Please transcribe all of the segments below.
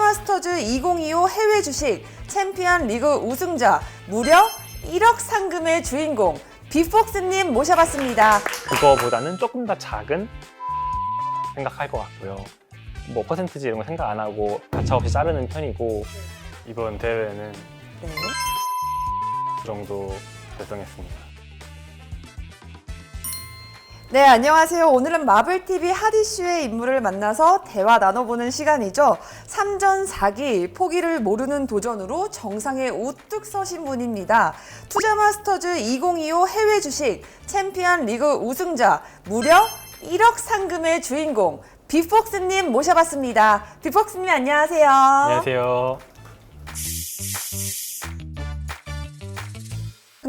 투자마스터즈 2025 해외 주식 챔피언 리그 우승자 무려 1억 상금의 주인공 비폭스님 모셔봤습니다. 그거보다는 조금 더 작은 생각할 것 같고요. 뭐 퍼센트지 이런 거 생각 안 하고 가차없이 자르는 편이고 이번 대회는 네. 그 정도 결정했습니다. 네, 안녕하세요. 오늘은 마블TV 핫이슈의 인물을 만나서 대화 나눠보는 시간이죠. 3전 4기, 포기를 모르는 도전으로 정상에 우뚝 서신 분입니다. 투자마스터즈 2025 해외 주식 챔피언 리그 우승자, 무려 1억 상금의 주인공, 비폭스님 모셔봤습니다. 비폭스님 안녕하세요. 안녕하세요.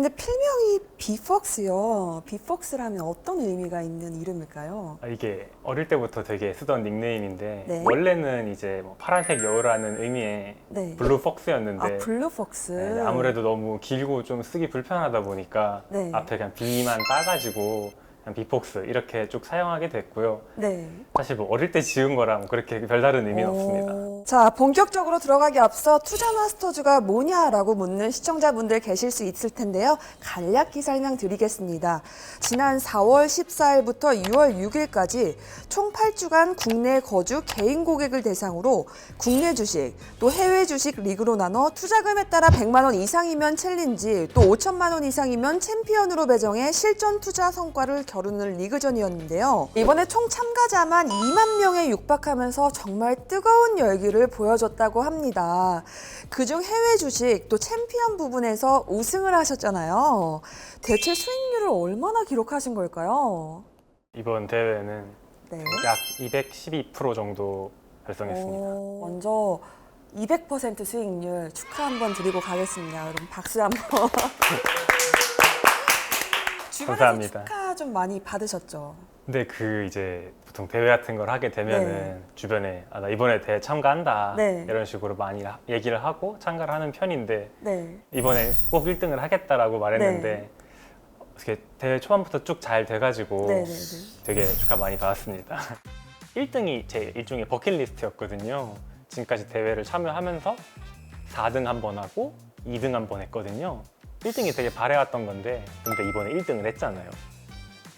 근데 필명이 비폭스요. 비폭스라면 어떤 의미가 있는 이름일까요? 아, 이게 어릴 때부터 되게 쓰던 닉네임인데 네. 원래는 이제 뭐 파란색 여우라는 의미의 네. 블루 폭스였는데 아, 블루폭스. 네, 아무래도 너무 길고 좀 쓰기 불편하다 보니까 네. 앞에 그냥 B만 따가지고 그냥 비폭스 이렇게 쭉 사용하게 됐고요. 네. 사실 뭐 어릴 때 지은 거랑 그렇게 별다른 의미는 없습니다. 오. 자, 본격적으로 들어가기 앞서 투자 마스터즈가 뭐냐라고 묻는 시청자분들 계실 수 있을 텐데요. 간략히 설명드리겠습니다. 지난 4월 14일부터 6월 6일까지 총 8주간 국내 거주 개인 고객을 대상으로 국내 주식, 또 해외 주식 리그로 나눠 투자금에 따라 100만 원 이상이면 챌린지, 또 5천만 원 이상이면 챔피언으로 배정해 실전 투자 성과를 겨루는 리그전이었는데요. 이번에 총 참가자만 2만 명에 육박하면서 정말 뜨거운 열기 를 보여줬다고 합니다. 그중 해외 주식 또 챔피언 부분에서 우승을 하셨잖아요. 대체 수익률을 얼마나 기록하신 걸까요? 이번 대회는 네. 약 212% 정도 달성했습니다. 오, 먼저 200% 수익률 축하 한번 드리고 가겠습니다. 그럼 박수 한번. 주변에서 감사합니다. 축하 좀 많이 받으셨죠? 근데 그 이제 보통 대회 같은 걸 하게 되면은 네. 주변에 아, 나 이번에 대회 참가한다 네. 이런 식으로 많이 하- 얘기를 하고 참가를 하는 편인데 네. 이번에 꼭 1등을 하겠다라고 말했는데 네. 어떻게 대회 초반부터 쭉 잘 돼가지고 네, 네, 네. 되게 축하 많이 받았습니다. 1등이 제 일종의 버킷리스트였거든요. 지금까지 대회를 참여하면서 4등 한 번 하고 2등 한 번 했거든요. 1등이 되게 바래왔던 건데 근데 이번에 1등을 했잖아요.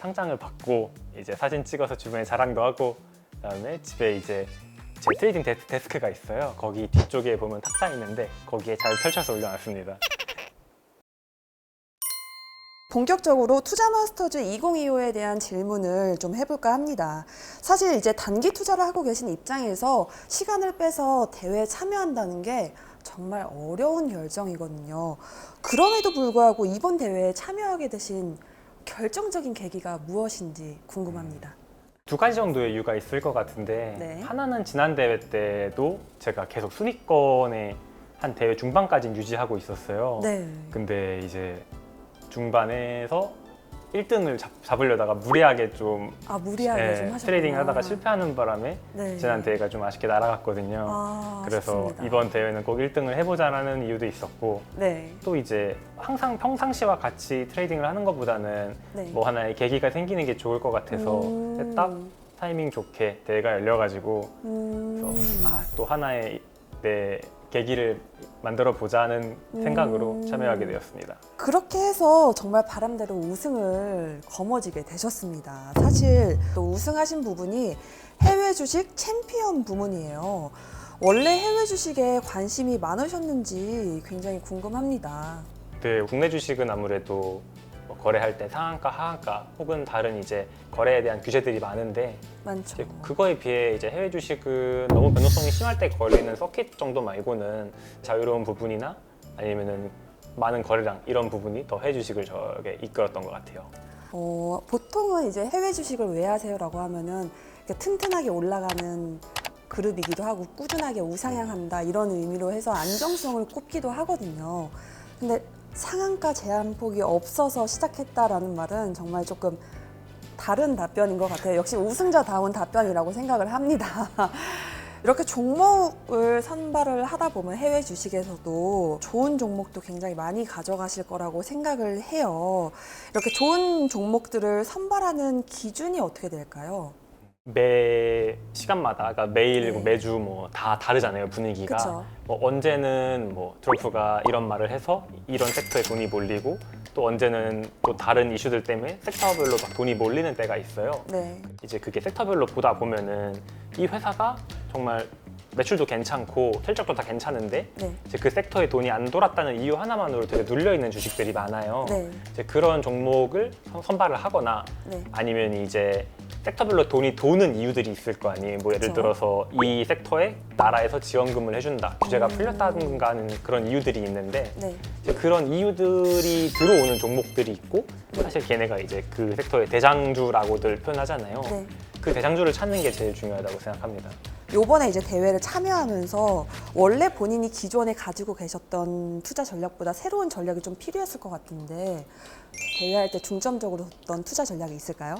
상장을 받고 이제 사진 찍어서 주변에 자랑도 하고 그다음에 집에 이제 제 트레이딩 데- 데스 크가 있어요. 거기 뒤쪽에 보면 탁자 있는데 거기에 잘 펼쳐서 올려놨습니다. 본격적으로 투자 마스터즈 2025에 대한 질문을 좀 해볼까 합니다. 사실 이제 단기 투자를 하고 계신 입장에서 시간을 빼서 대회에 참여한다는 게 정말 어려운 결정이거든요. 그럼에도 불구하고 이번 대회에 참여하게 되신 결정적인 계기가 무엇인지 궁금합니다. 두 가지 정도의 이유가 있을 것 같은데 네. 하나는 지난 대회 때도 제가 계속 순위권에 한 대회 중반까지는 유지하고 있었어요. 네. 근데 이제 중반에서 1등을 잡, 잡으려다가 무리하게 좀 아 무리하게 예, 좀 하셨구나. 트레이딩 하다가 실패하는 바람에 네. 지난 대회가 좀 아쉽게 날아갔거든요. 아, 그래서 아쉽습니다. 이번 대회는 꼭 1등을 해보자라는 이유도 있었고 네. 또 이제 항상 평상시와 같이 트레이딩을 하는 것보다는 네. 뭐 하나의 계기가 생기는 게 좋을 것 같아서 음. 딱 타이밍 좋게 대회가 열려가지고 음. 그래서 아, 또 하나의 내 계기를 만들어 보자는 생각으로 음. 참여하게 되었습니다. 그렇게 해서 정말 바람대로 우승을 거머쥐게 되셨습니다. 사실 또 우승하신 부분이 해외 주식 챔피언 부문이에요. 원래 해외 주식에 관심이 많으셨는지 굉장히 궁금합니다. 네, 국내 주식은 아무래도 뭐 거래할 때 상한가, 하한가 혹은 다른 이제 거래에 대한 규제들이 많은데 많죠. 이제 그거에 비해 이제 해외 주식은 너무 변동성이 심할 때 걸리는 서킷 정도 말고는 자유로운 부분이나 아니면은 많은 거래량 이런 부분이 더 해외 주식을 저게 이끌었던 것 같아요. 어, 보통은 이제 해외 주식을 왜 하세요라고 하면은 이렇게 튼튼하게 올라가는 그룹이기도 하고 꾸준하게 우상향한다 이런 의미로 해서 안정성을 꼽기도 하거든요. 근데 상한가 제한폭이 없어서 시작했다라는 말은 정말 조금 다른 답변인 것 같아요. 역시 우승자다운 답변이라고 생각을 합니다. 이렇게 종목을 선발을 하다 보면 해외 주식에서도 좋은 종목도 굉장히 많이 가져가실 거라고 생각을 해요. 이렇게 좋은 종목들을 선발하는 기준이 어떻게 될까요? 매 시간마다 그러니까 매일 네. 매주 뭐 다 다르잖아요 분위기가 그쵸. 뭐 언제는 뭐 트럼프가 이런 말을 해서 이런 섹터에 돈이 몰리고 또 언제는 또 다른 이슈들 때문에 섹터별로 막 돈이 몰리는 때가 있어요. 네. 이제 그게 섹터별로 보다 보면은 이 회사가 정말 매출도 괜찮고 실적도 다 괜찮은데 네. 이제 그 섹터에 돈이 안 돌았다는 이유 하나만으로 되게 눌려 있는 주식들이 많아요. 네. 이제 그런 종목을 선- 선발을 하거나 네. 아니면 이제 섹터별로 돈이 도는 이유들이 있을 거 아니에요. 뭐 예를 그쵸. 들어서 이 섹터에 나라에서 지원금을 해준다, 규제가 음. 풀렸다든가 하는 그런 이유들이 있는데 네. 이제 그런 이유들이 들어오는 종목들이 있고 사실 걔네가 이제 그 섹터의 대장주라고들 표현하잖아요. 네. 그 대장주를 찾는 게 제일 중요하다고 생각합니다. 요번에 이제 대회를 참여하면서 원래 본인이 기존에 가지고 계셨던 투자 전략보다 새로운 전략이 좀 필요했을 것 같은데 대회할 때 중점적으로 어떤 투자 전략이 있을까요?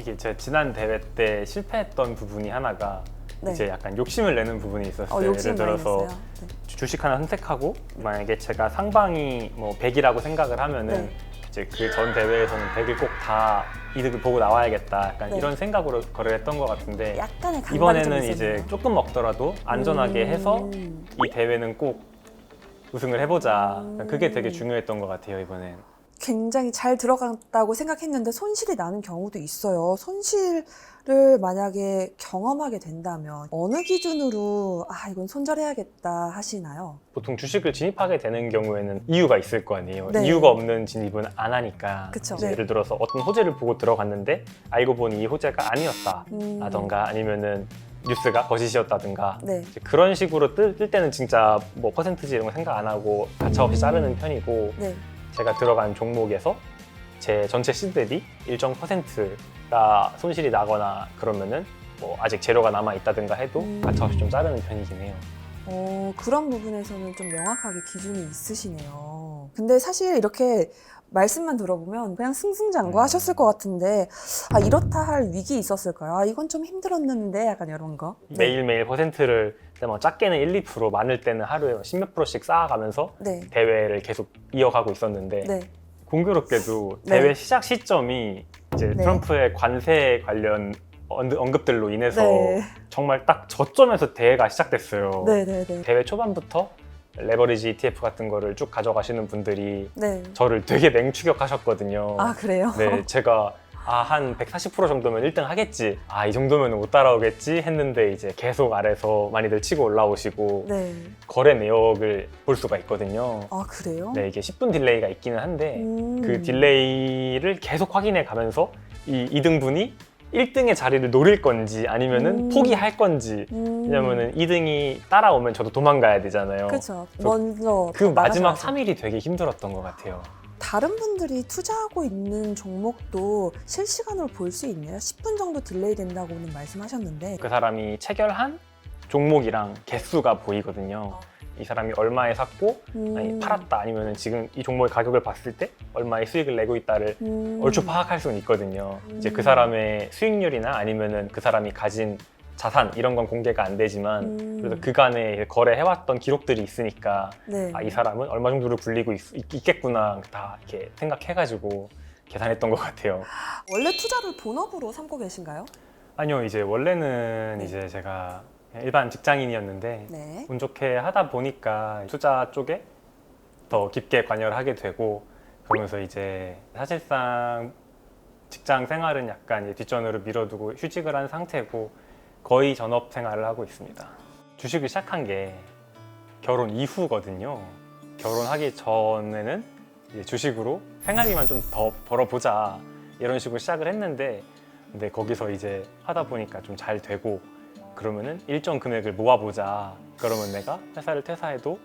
이게 제가 지난 대회 때 실패했던 부분이 하나가 네. 이제 약간 욕심을 내는 부분이 있었어요. 어, 욕심 예를 많이 들어서 냈어요. 네. 주식 하나 선택하고 만약에 제가 상방이 뭐 100이라고 생각을 하면은 네. 이제 그 전 대회에서는 100을 꼭 다 이득을 보고 나와야겠다 약간 네. 이런 생각으로 거래를 했던 것 같은데 약간의 강박이 이번에는 이제 있었네요. 조금 먹더라도 안전하게 음. 해서 이 대회는 꼭 우승을 해보자 음. 그게 되게 중요했던 것 같아요 이번엔 굉장히 잘 들어갔다고 생각했는데 손실이 나는 경우도 있어요. 손실을 만약에 경험하게 된다면 어느 기준으로 아 이건 손절해야겠다 하시나요? 보통 주식을 진입하게 되는 경우에는 이유가 있을 거 아니에요. 네. 이유가 없는 진입은 안 하니까. 그쵸. 이제 네. 예를 들어서 어떤 호재를 보고 들어갔는데 알고 보니 이 호재가 아니었다. 음. 라던가 아니면은 뉴스가 거짓이었다든가 네. 이제 그런 식으로 뜰, 뜰 때는 진짜 뭐 퍼센트지 이런 거 생각 안 하고 가차없이 자르는 편이고 네. 제가 들어간 종목에서 제 전체 시드 대비 일정 퍼센트가 손실이 나거나 그러면은 뭐 아직 재료가 남아 있다든가 해도 음. 가차없이 좀 자르는 편이긴 해요. 어, 그런 부분에서는 좀 명확하게 기준이 있으시네요. 근데 사실 이렇게 말씀만 들어보면 그냥 승승장구하셨을 것 같은데 아 이렇다 할 위기 있었을까요? 아 이건 좀 힘들었는데 약간 이런 거. 네. 매일매일 퍼센트를 뭐 작게는 1, 2% 많을 때는 하루에 10몇 프로씩 쌓아가면서 네. 대회를 계속 이어가고 있었는데 네. 공교롭게도 네. 대회 시작 시점이 이제 네. 트럼프의 관세 관련 언- 언급들로 인해서 네. 정말 딱 저점에서 대회가 시작됐어요. 네, 네, 네. 대회 초반부터 레버리지 ETF 같은 거를 쭉 가져가시는 분들이 네. 저를 되게 맹추격하셨거든요. 아 그래요? 네, 제가 아, 한 140% 정도면 1등 하겠지. 아, 이 정도면 못 따라오겠지 했는데 이제 계속 아래서 많이들 치고 올라오시고 네. 거래 내역을 볼 수가 있거든요. 아 그래요? 네, 이게 10분 딜레이가 있기는 한데 음. 그 딜레이를 계속 확인해 가면서 이 2등분이 1등의 자리를 노릴 건지 아니면은 음. 포기할 건지 음. 왜냐면은 2등이 따라오면 저도 도망가야 되잖아요. 그렇죠. 먼저 그 마지막 나가셔야죠. 3일이 되게 힘들었던 것 같아요. 다른 분들이 투자하고 있는 종목도 실시간으로 볼 수 있네요. 10분 정도 딜레이 된다고는 말씀하셨는데 그 사람이 체결한 종목이랑 개수가 보이거든요. 이 사람이 얼마에 샀고 음. 아니 팔았다 아니면 지금 이 종목의 가격을 봤을 때 얼마의 수익을 내고 있다를 음. 얼추 파악할 수는 있거든요. 이제 음. 그 사람의 수익률이나 아니면은 그 사람이 가진 자산 이런 건 공개가 안 되지만 음. 그래도 그간에 거래해왔던 기록들이 있으니까 네. 아, 이 사람은 얼마 정도를 굴리고 있, 겠구나 다 이렇게 생각해가지고 계산했던 것 같아요. 원래 투자를 본업으로 삼고 계신가요? 아니요, 이제 원래는 네. 이제 제가 일반 직장인이었는데 네. 운 좋게 하다 보니까 투자 쪽에 더 깊게 관여를 하게 되고 그러면서 이제 사실상 직장 생활은 약간 이제 뒷전으로 밀어두고 휴직을 한 상태고 거의 전업 생활을 하고 있습니다. 주식을 시작한 게 결혼 이후거든요. 결혼하기 전에는 이제 주식으로 생활비만 좀 더 벌어보자 이런 식으로 시작을 했는데 근데 거기서 이제 하다 보니까 좀 잘 되고 그러면은 일정 금액을 모아보자. 그러면 내가 회사를 퇴사해도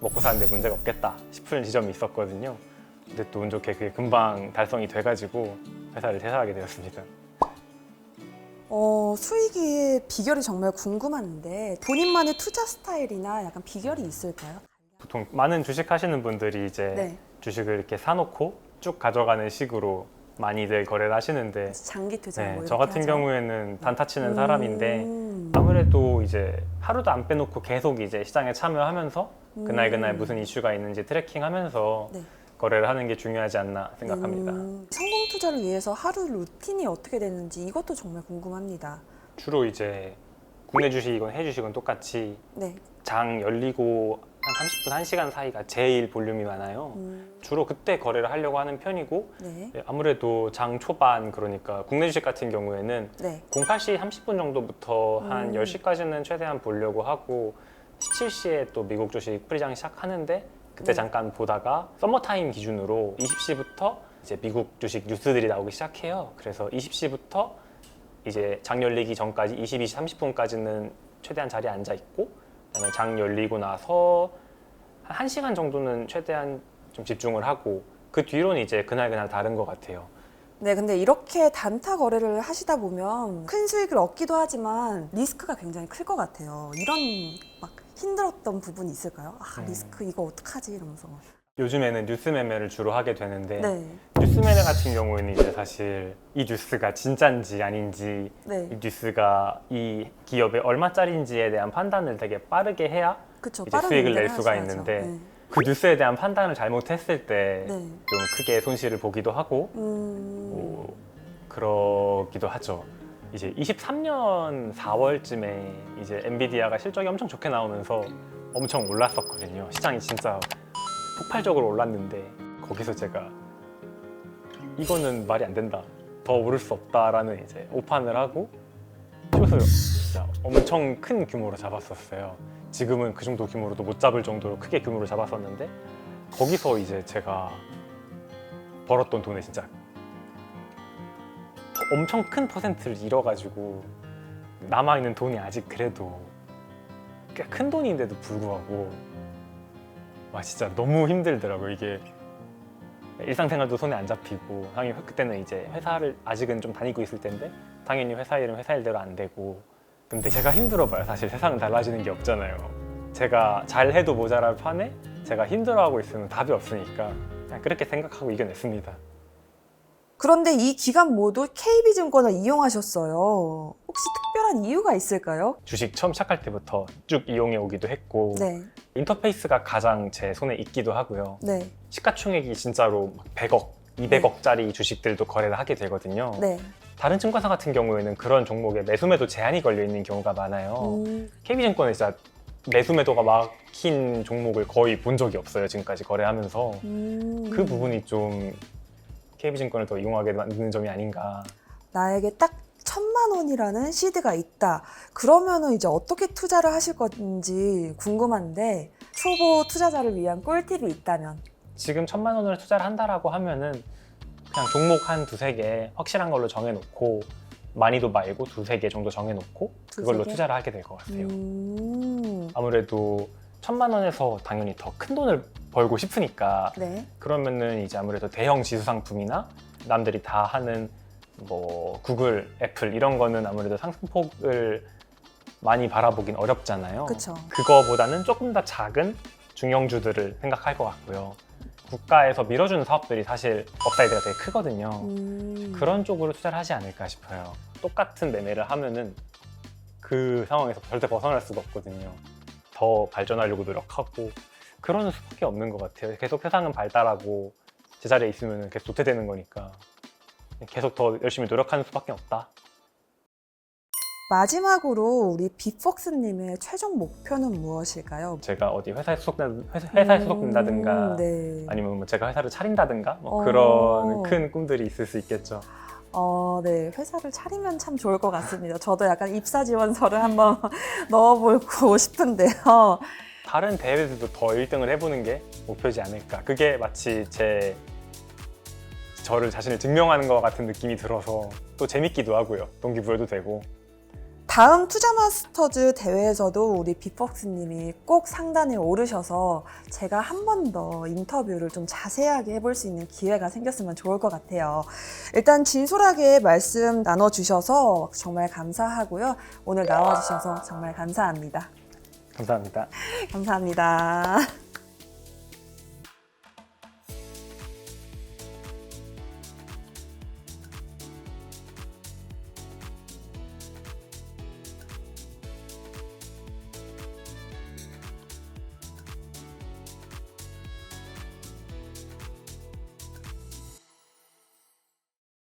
먹고 사는데 문제가 없겠다 싶은 지점이 있었거든요. 근데 또 운 좋게 그게 금방 달성이 돼가지고 회사를 퇴사하게 되었습니다. 어, 수익의 비결이 정말 궁금한데 본인만의 투자 스타일이나 약간 비결이 있을까요? 보통 많은 주식 하시는 분들이 이제 네. 주식을 이렇게 사놓고 쭉 가져가는 식으로 많이들 거래를 하시는데 장기 투자 네, 뭐저 이렇게 같은 하죠. 경우에는 단타 치는 사람인데 음. 아무래도 이제 하루도 안 빼놓고 계속 이제 시장에 참여하면서 그날 그날 음. 무슨 이슈가 있는지 트래킹하면서 네. 거래를 하는 게 중요하지 않나 생각합니다. 음, 성공 투자를 위해서 하루 루틴이 어떻게 되는지 이것도 정말 궁금합니다. 주로 이제 국내 주식이건 해외 주식은 똑같이 네. 장 열리고 한 30분, 1시간 사이가 제일 볼륨이 많아요. 음, 주로 그때 거래를 하려고 하는 편이고 네. 네, 아무래도 장 초반 그러니까 국내 주식 같은 경우에는 네. 08시 30분 정도부터 한 음. 10시까지는 최대한 보려고 하고 17시에 또 미국 주식 프리장 시작하는데 그때 네. 잠깐 보다가 서머타임 기준으로 20시부터 이제 미국 주식 뉴스들이 나오기 시작해요. 그래서 20시부터 이제 장 열리기 전까지 22시 30분까지는 최대한 자리에 앉아 있고 그다음에 장 열리고 나서 한 1시간 정도는 최대한 좀 집중을 하고 그 뒤로는 이제 그날 그날 다른 것 같아요. 네, 근데 이렇게 단타 거래를 하시다 보면 큰 수익을 얻기도 하지만 리스크가 굉장히 클 것 같아요. 이런 막 힘들었던 부분이 있을까요? 아, 음. 리스크 이거 어떡하지? 이러면서. 요즘에는 뉴스 매매를 주로 하게 되는데 네. 뉴스 매매 같은 경우에는 이제 사실 이 뉴스가 진짠지 아닌지 네. 이 뉴스가 이 기업에 얼마짜리인지에 대한 판단을 되게 빠르게 해야 그쵸. 이제 수익을 낼 수가 하셔야죠. 있는데 네. 그 뉴스에 대한 판단을 잘못했을 때 좀 네. 크게 손실을 보기도 하고 음. 뭐 그러기도 하죠. 이제 23년 4월쯤에 이제 엔비디아가 실적이 엄청 좋게 나오면서 엄청 올랐었거든요. 시장이 진짜 폭발적으로 올랐는데 거기서 제가 이거는 말이 안 된다. 더 오를 수 없다라는 이제 오판을 하고 숏을 진짜 엄청 큰 규모로 잡았었어요. 지금은 그 정도 규모로도 못 잡을 정도로 크게 규모로 잡았었는데 거기서 이제 제가 벌었던 돈에 진짜 엄청 큰 퍼센트를 잃어가지고 남아있는 돈이 아직 그래도 꽤 큰 돈인데도 불구하고 와 진짜 너무 힘들더라고요. 이게 일상생활도 손에 안 잡히고 당연히 그때는 이제 회사를 아직은 좀 다니고 있을 텐데 당연히 회사 일은 회사 일대로 안 되고. 근데 제가 힘들어봐요. 사실 세상은 달라지는 게 없잖아요. 제가 잘해도 모자랄 판에 제가 힘들어하고 있으면 답이 없으니까 그냥 그렇게 생각하고 이겨냈습니다 그런데 이 기간 모두 KB증권을 이용하셨어요. 혹시 특별한 이유가 있을까요? 주식 처음 시작할 때부터 쭉 이용해 오기도 했고 네. 인터페이스가 가장 제 손에 있기도 하고요 네. 시가총액이 진짜로 막 100억, 200억짜리 주식들도 거래를 하게 되거든요 네. 다른 증권사 같은 경우에는 그런 종목에 매수매도 제한이 걸려 있는 경우가 많아요 음, KB증권은 진짜 매수매도가 막힌 종목을 거의 본 적이 없어요 지금까지 거래하면서 음. 그 부분이 좀 KB증권을 더 이용하게 만드는 점이 아닌가 나에게 딱 천만 원이라는 시드가 있다. 그러면은 이제 어떻게 투자를 하실 건지 궁금한데 초보 투자자를 위한 꿀팁이 있다면 지금 천만 원을 투자를 한다라고 하면은 그냥 종목 한 두세 개 확실한 걸로 정해놓고 많이도 말고 두세 개 정도 정해놓고 두세 그걸로 개? 투자를 하게 될 것 같아요. 음, 아무래도 천만 원에서 당연히 더 큰 돈을 벌고 싶으니까 네. 그러면은 이제 아무래도 대형 지수 상품이나 남들이 다 하는 뭐 구글, 애플 이런 거는 아무래도 상승폭을 많이 바라보긴 어렵잖아요. 그쵸. 그거보다는 조금 더 작은 중형주들을 생각할 것 같고요. 국가에서 밀어주는 사업들이 사실 업사이드가 되게 크거든요. 음, 그런 쪽으로 투자를 하지 않을까 싶어요. 똑같은 매매를 하면은 그 상황에서 절대 벗어날 수가 없거든요. 더 발전하려고 노력하고 그러는 수밖에 없는 것 같아요. 계속 세상은 발달하고 제자리에 있으면 계속 도태되는 거니까 계속 더 열심히 노력하는 수밖에 없다. 마지막으로 우리 빅폭스님의 최종 목표는 무엇일까요? 제가 어디 회사에 소속된 회사, 회사에 소속된다든가 음, 네. 아니면 뭐 제가 회사를 차린다든가 뭐 어. 그런 큰 꿈들이 있을 수 있겠죠. 어, 네. 회사를 차리면 참 좋을 것 같습니다. 저도 약간 입사 지원서를 한번 넣어보고 싶은데요. 다른 대회들도 더 1등을 해보는 게 목표지 않을까. 그게 마치 제 저를 자신을 증명하는 것 같은 느낌이 들어서 또 재밌기도 하고요. 동기부여도 되고. 다음 투자 마스터즈 대회에서도 우리 빅폭스님이 꼭 상단에 오르셔서 제가 한 번 더 인터뷰를 좀 자세하게 해볼 수 있는 기회가 생겼으면 좋을 것 같아요. 일단 진솔하게 말씀 나눠주셔서 정말 감사하고요. 오늘 나와주셔서 정말 감사합니다. 감사합니다. 감사합니다.